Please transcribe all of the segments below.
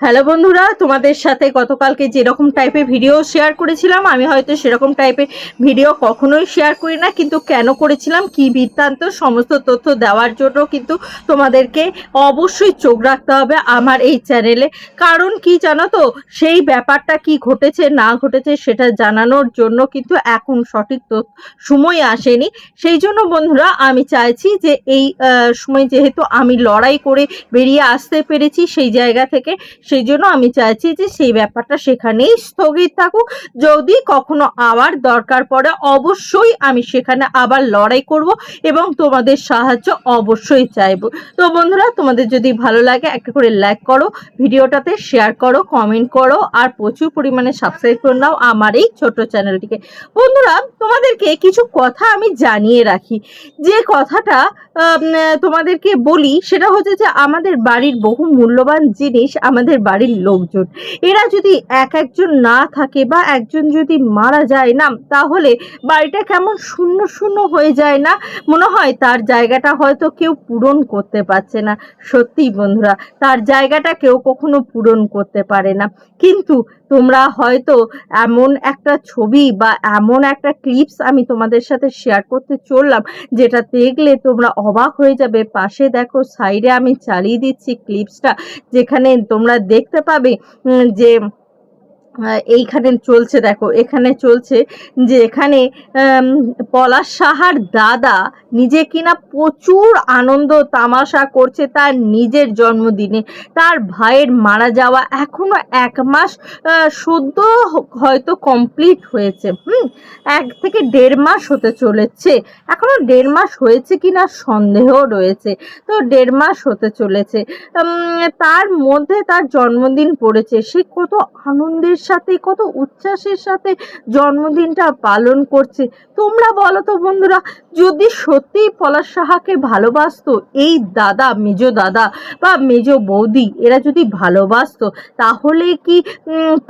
Hello বন্ধুরা, তোমাদের সাথে গতকালকে যেরকম টাইপের ভিডিও শেয়ার করেছিলাম, আমি হয়তো সেরকম টাইপের ভিডিও কখনোই শেয়ার করি না, কিন্তু কেন করেছিলাম, কি বৃত্তান্ত, সমস্ত তথ্য দেওয়ার জন্য কিন্তু তোমাদেরকে অবশ্যই চোখ রাখতে হবে আমার এই চ্যানেলে কারণ কি জানো তো, সেই ব্যাপারটা কি ঘটেছে, না ঘটেছে সেটা জানানোর জন্য কিন্তু এখন সঠিক সময় আসেনি। সেই জন্য বন্ধুরা, আমি চাইছি যে এই সময় যেহেতু আমি লড়াই করে বেরিয়ে আসতে পেরেছি, সেই জায়গা থেকে সেই জন্য আমি চাইছি যে সেই ব্যাপারটা সেখানেই স্থগিত থাকুক। যদি কখনো আবার দরকার পড়ে, অবশ্যই আমি সেখানে আবার লড়াই করব এবং তোমাদের সাহায্য অবশ্যই চাইব। তো বন্ধুরা, তোমাদের যদি ভালো লাগে, একটা করে লাইক করো, ভিডিওটাতে শেয়ার করো কমেন্ট করো, আর প্রচুর পরিমাণে সাবস্ক্রাইব করে নাও আমার এই ছোট চ্যানেলটিকে বন্ধুরা, তোমাদেরকে কিছু কথা আমি জানিয়ে রাখি। যে কথাটা তোমাদেরকে বলি, সেটা হচ্ছে যে আমাদের বাড়ির বহু মূল্যবান জিনিস আমাদের বাড়ির লোকজন। এরা যদি এক একজন না থাকে বা একজন যদি মারা যায় না, তাহলে বাড়িটা কেমন শূন্য শূন্য হয়ে যায় না? মনে হয় তার জায়গাটা হয়তো কেউ পূরণ করতে পারছে না। সত্যি বন্ধুরা, তার জায়গাটা কেউ কখনো পূরণ করতে পারে না। কিন্তু তোমরা হয়তো এমন একটা ছবি বা এমন একটা ক্লিপস আমি তোমাদের সাথে শেয়ার করতে চললাম, যেটা দেখলে তোমরা অবাক হয়ে যাবে। পাশে দেখো সাইডে আমি চালিয়ে দিচ্ছি ক্লিপসটা যেখানে তোমরা দেখতে পাবে যে এইখানে চলছে, দেখো, এখানে চলছে যে এখানে পলাশ সাহার দাদা নিজে কিনা প্রচুর আনন্দ তামাশা করছে তার নিজের জন্মদিনে। তার ভাইয়ের মারা যাওয়া এখনও এক মাস সদ্য হয়তো কমপ্লিট হয়েছে, হুম? এক থেকে দেড় মাস হতে চলেছে। এখনও দেড় মাস হয়েছে কিনা সন্দেহ রয়েছে। তো দেড় মাস হতে চলেছে। তার মধ্যে তার জন্মদিন পড়েছে। সে কত আনন্দের সাথে, কত উচ্ছ্বাসের সাথে জন্মদিনটা পালন করছে। তোমরা বলো তো বন্ধুরা, যদি সত্যিই পলাশ সাহাকে ভালোবাসতো, এই দাদা, মেজ দাদা বা মেজ বৌদি, এরা যদি ভালোবাসতো, তাহলে কি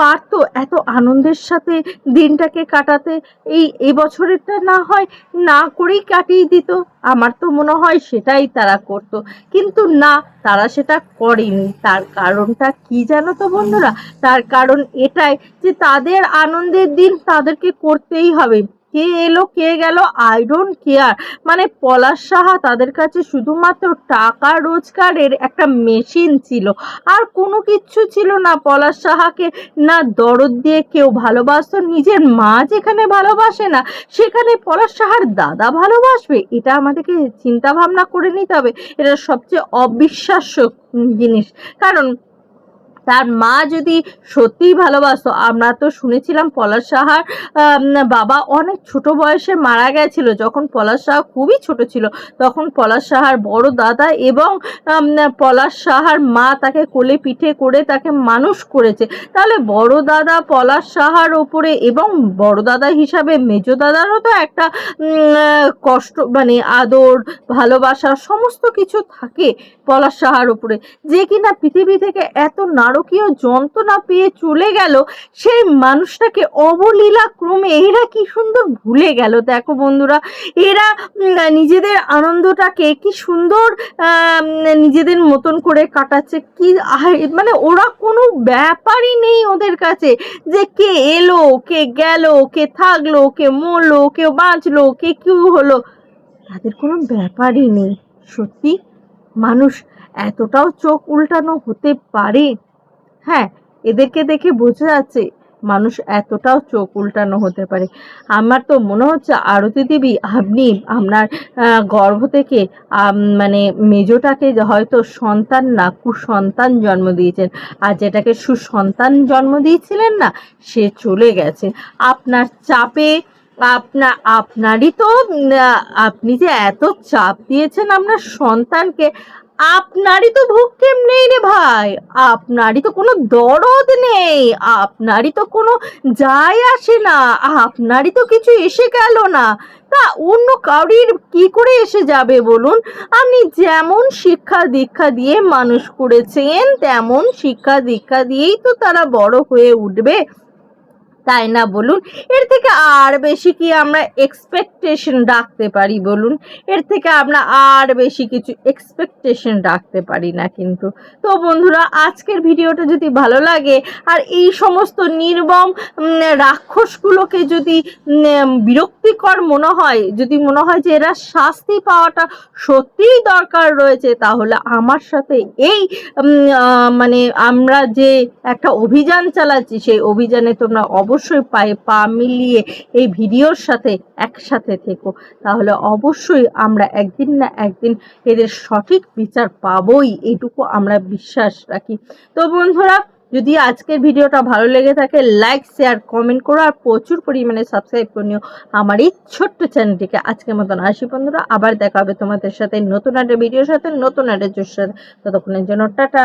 পারতো এত আনন্দের সাথে দিনটাকে কাটাতে? এই, এবছরেরটা না হয়, না করেই কাটিয়ে দিত। আমার তো মনে হয় সেটাই তারা করত। কিন্তু না, তারা সেটা করেনি। তার কারণটা কি জানো তো বন্ধুরা? তার কারণ এটাই যে তাদের আনন্দের দিন তাদেরকে করতেই হবে। কে এলো, কে গেল আই ডোন্ট কেয়ার মানে পলাশ সাহা তাদের কাছে শুধুমাত্র টাকা রোজগারের একটা মেশিন ছিল। আর কোনো কিচ্ছু ছিল না পলাশ সাহাকে। না দরদ দিয়ে কেউ ভালোবাসতো, নিজের মা যেখানে ভালোবাসে না, সেখানে পলাশ সাহার দাদা ভালোবাসবে। এটা আমাদেরকে চিন্তা ভাবনা করে নিতে হবে। এটা সবচেয়ে অবিশ্বাস্য জিনিস। কারণ তার মা যদি সত্যিই ভালোবাসতো, আমরা তো শুনেছিলাম পলাশ সাহার বাবা অনেক ছোট বয়সে মারা গেছিল, যখন পলাশ সাহা খুবই ছোট ছিল, তখন পলাশ সাহার বড় দাদা এবং পলাশ সাহার মা তাকে কোলে পিঠে করে তাকে মানুষ করেছে। তাহলে বড় দাদা পলাশ সাহার ওপরে এবং বড় দাদা হিসাবে মেজ দাদারও তো একটা কষ্ট মানে আদর, ভালোবাসা, সমস্ত কিছু থাকে পলাশ সাহার উপরে যে কিনা পৃথিবী থেকে এত নারকীয় যন্ত্রণা পেয়ে চলে গেল, সেই মানুষটাকে অবলীলা ক্রমে এরা কি সুন্দর ভুলে গেল। দেখো বন্ধুরা, এরা নিজেদের আনন্দটাকে কি সুন্দর নিজেদের মতন করে কাটাচ্ছে, কি মানে ওরা কোনো ব্যাপারই নেই ওদের কাছে যে কে এলো, কে গেল, কে থাকল, কে মরলো কেউ বাঁচলো, কে কেউ হলো। তাদের কোনো ব্যাপারই নেই। সত্যি, মানুষ এতটাও চোখ উল্টানো হতে পারে হ্যাঁ এদেরকে দেখে বোঝা যাচ্ছে মানুষ এতটাও চোখ উল্টানো হতে পারে। আমার তো মনে হচ্ছে আরতি দেবী আপনি আপনার গর্ভ থেকে মানে মেজোটাকে হয়তো সন্তান না, কুসন্তান জন্ম দিয়েছেন। আর যেটাকে সুসন্তান জন্ম দিয়েছিলেন না, সে চলে গেছে। আপনার চাপে, আপনা, আপনারই তো আপনি যে এত চাপ দিয়েছেন আপনার সন্তানকে আপনারই তো ভূক্ষেপ নেই রে ভাই? আপনারই তো কোনো দরদ নেই, আপনারই তো কোনো যায় আসে না, আপনারই তো কিছু এসে গেল না। তা অন্য কাউরির কি করে এসে যাবে বলুন? আপনি যেমন শিক্ষা দীক্ষা দিয়ে মানুষ করেছেন, তেমন শিক্ষা দীক্ষা দিয়েই তো তারা বড় হয়ে উঠবে। তাই না বলুন? এর থেকে আর বেশি কি আমরা এক্সপেকটেশন রাখতে পারি বলুন? এর থেকে আমরা আর বেশি কিছু এক্সপেকটেশন রাখতে পারি না কিন্তু। তো বন্ধুরা আজকের ভিডিওটা যদি ভালো লাগে আর এই সমস্ত নির্মম উম, রাক্ষসগুলোকে যদি বিরক্তিকর মনে হয় যদি মনে হয় যে এরা শাস্তি পাওয়াটা সত্যিই দরকার রয়েছে তাহলে আমার সাথে এই মানে আমরা যে একটা অভিযান চালাচ্ছি সেই অভিযানে তোমরা অবশ্যই পায়ে পা মিলিয়ে এই ভিডিওর সাথে একসাথে থেকো। তাহলে অবশ্যই আমরা একদিন না একদিন এদের সঠিক বিচার পাবই এইটুকু আমরা বিশ্বাস রাখি। তো বন্ধুরা, যদি আজকের ভিডিওটা ভালো লেগে থাকে লাইক শেয়ার কমেন্ট করো আর প্রচুর পরিমাণে সাবস্ক্রাইব করে নিও আমার এই ছোট্ট চ্যানেলটিকে আজকের মতন আসি বন্ধুরা, আবার দেখা হবে তোমাদের সাথে নতুন একটা ভিডিওর সাথে, নতুন একটা জোর সাথে। ততক্ষণের জন্য টাটা।